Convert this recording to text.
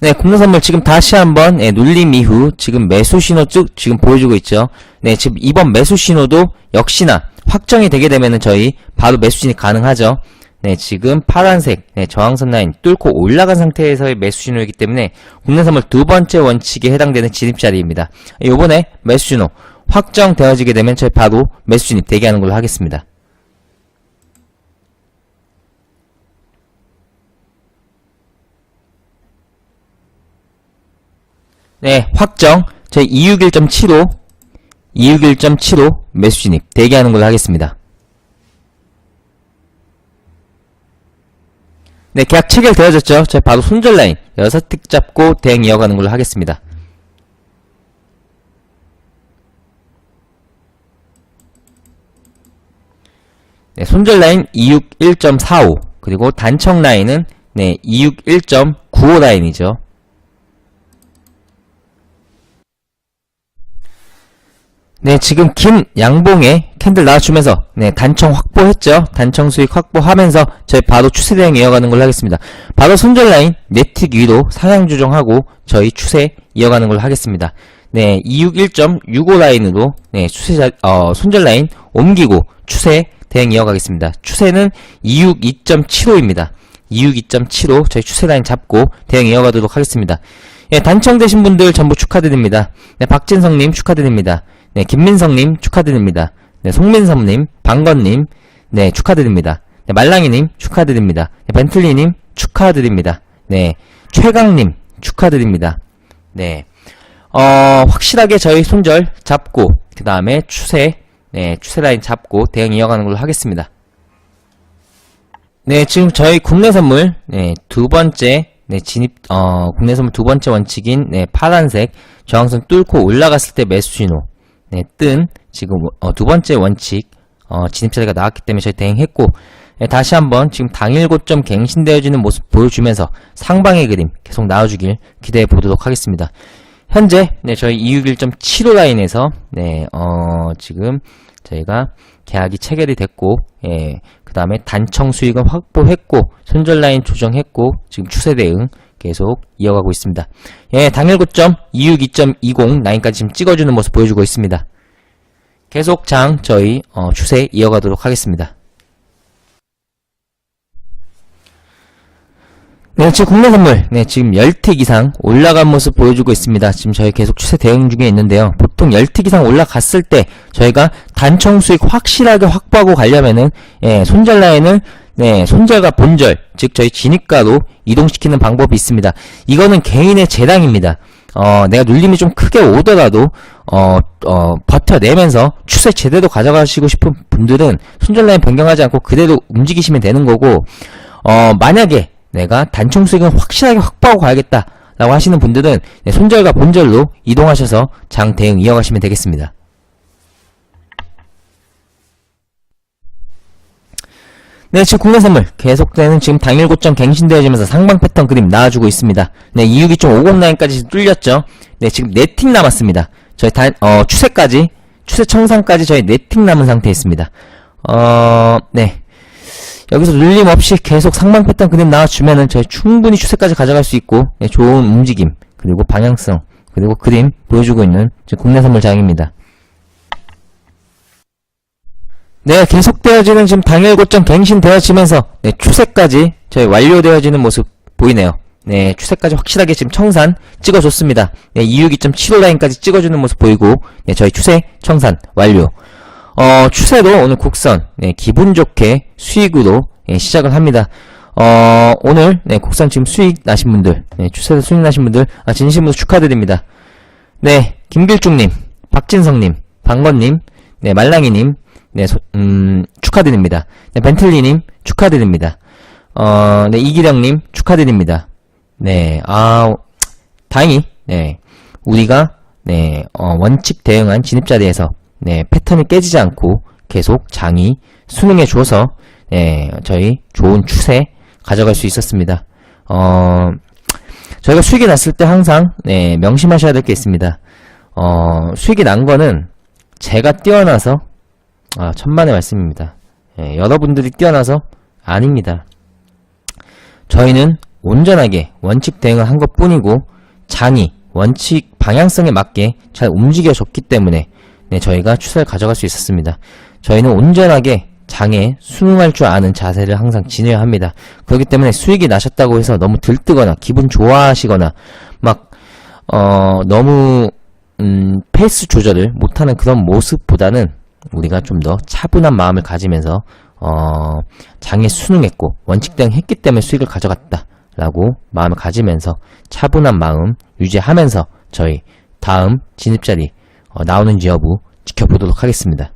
네, 국내선물 지금 다시 한번 예, 눌림 이후 지금 매수 신호 쭉 지금 보여주고 있죠. 네, 지금 이번 매수 신호도 역시나 확정이 되게 되면은 저희 바로 매수 진입 가능하죠. 네, 지금 파란색 네, 저항선 라인 뚫고 올라간 상태에서의 매수 신호이기 때문에 국내 선물 두 번째 원칙에 해당되는 진입 자리입니다. 요번에 매수 신호 확정되어지게 되면 저희 바로 매수 진입 대기하는 걸로 하겠습니다. 네, 확정. 저희 261.75, 261.75 매수 진입 대기하는 걸로 하겠습니다. 네, 계약 체결되어졌죠? 저희 바로 손절 라인 6틱 잡고 대응 이어가는 걸로 하겠습니다. 네, 손절 라인 261.45 그리고 단청 라인은 네, 261.95 라인이죠. 네, 지금 긴 양봉에 캔들 나와주면서 네, 단청 확보했죠. 단청 수익 확보하면서 저희 바로 추세 대응 이어가는 걸로 하겠습니다. 바로 손절 라인 네틱 위로 상향 조정하고 저희 추세 이어가는 걸로 하겠습니다. 네, 261.65 라인으로 네, 추세 자, 어, 손절 라인 옮기고 추세 대응 이어가겠습니다. 추세는 262.75입니다. 262.75 저희 추세 라인 잡고 대응 이어가도록 하겠습니다. 예, 단청되신 분들 전부 축하드립니다. 네, 박진성님 축하드립니다. 네, 김민성님 축하드립니다. 네, 송민섭님, 방건님, 네, 축하드립니다. 네, 말랑이님 축하드립니다. 네, 벤틀리님 축하드립니다. 네, 최강님 축하드립니다. 네, 어, 확실하게 저희 손절 잡고, 그 다음에 추세, 네, 추세 라인 잡고 대응 이어가는 걸로 하겠습니다. 네, 지금 저희 국내 선물, 네, 두 번째, 네, 진입, 어, 국내 선물 두 번째 원칙인, 네, 파란색, 저항선 뚫고 올라갔을 때 매수 신호, 네, 뜬, 지금, 어, 두 번째 원칙, 어, 진입 자리가 나왔기 때문에 저희 대응했고, 네, 다시 한번 지금 당일 고점 갱신되어지는 모습 보여주면서 상방의 그림 계속 나와주길 기대해 보도록 하겠습니다. 현재, 네, 저희 261.75 라인에서, 네, 어, 지금, 저희가 계약이 체결이 됐고, 예, 그 다음에 단청 수익은 확보했고, 손절 라인 조정했고, 지금 추세 대응 계속 이어가고 있습니다. 예, 당일 고점 262.20 라인까지 지금 찍어주는 모습 보여주고 있습니다. 계속 장 저희 어, 추세 이어가도록 하겠습니다. 네, 지금 국내 선물, 네, 지금 10틱 이상 올라간 모습 보여주고 있습니다. 지금 저희 계속 추세 대응 중에 있는데요. 보통 10틱 이상 올라갔을 때, 저희가 단청 수익 확실하게 확보하고 가려면은, 예, 손절 라인을, 네, 손절과 본절, 즉, 저희 진입가로 이동시키는 방법이 있습니다. 이거는 개인의 재량입니다. 어, 내가 눌림이 좀 크게 오더라도, 어, 어, 버텨내면서 추세 제대로 가져가시고 싶은 분들은 손절 라인 변경하지 않고 그대로 움직이시면 되는 거고, 어, 만약에 내가 단총 수익은 확실하게 확보하고 가야겠다 라고 하시는 분들은 네, 손절과 본절로 이동하셔서 장 대응 이어가시면 되겠습니다. 네, 지금 국내 선물 계속되는 지금 당일 고점 갱신되어지면서 상방 패턴 그림 나와주고 있습니다. 네, 262.50 라인까지 뚫렸죠. 네, 지금 네틱 남았습니다. 저희 단, 어, 추세까지, 추세 청산까지 저희 네틱 남은 상태에 있습니다. 어, 네. 여기서 눌림 없이 계속 상방 패턴 그림 나와주면은 저희 충분히 추세까지 가져갈 수 있고, 네, 좋은 움직임, 그리고 방향성, 그리고 그림 보여주고 있는 국내 선물 장입니다. 네, 계속되어지는 지금 당일 고점 갱신되어지면서 네, 추세까지 저희 완료되어지는 모습 보이네요. 네, 추세까지 확실하게 지금 청산 찍어줬습니다. 네, 262.75 라인까지 찍어주는 모습 보이고, 네, 저희 추세 청산 완료. 어, 추세도 오늘 국선, 네, 기분 좋게 수익으로 예, 시작을 합니다. 어, 오늘, 네, 국선 지금 수익 나신 분들, 네, 추세도 수익 나신 분들, 아, 진심으로 축하드립니다. 네, 김길중님, 박진성님, 방건님, 네, 말랑이님, 네, 소- 음, 축하드립니다. 네, 벤틀리님, 축하드립니다. 어, 네, 이기령님, 축하드립니다. 네, 아, 다행히, 네, 우리가, 네, 어, 원칙 대응한 진입자리에서, 네, 패턴이 깨지지 않고 계속 장이 수능해 줘서, 네, 저희 좋은 추세 가져갈 수 있었습니다. 어, 저희가 수익이 났을 때 항상, 네, 명심하셔야 될 게 있습니다. 어, 수익이 난 거는 제가 뛰어나서, 아, 천만의 말씀입니다. 예, 여러분들이 뛰어나서 아닙니다. 저희는 온전하게 원칙 대응을 한 것 뿐이고 장이 원칙 방향성에 맞게 잘 움직여줬기 때문에 네, 저희가 추세를 가져갈 수 있었습니다. 저희는 온전하게 장에 순응할 줄 아는 자세를 항상 지녀야 합니다. 그렇기 때문에 수익이 나셨다고 해서 너무 들뜨거나 기분 좋아하시거나 막 어, 너무 음, 페이스 조절을 못하는 그런 모습보다는 우리가 좀 더 차분한 마음을 가지면서 어, 장에 순응했고 원칙 대응 했기 때문에 수익을 가져갔다 라고 마음을 가지면서 차분한 마음 유지하면서 저희 다음 진입 자리 어, 나오는지 여부 지켜보도록 하겠습니다.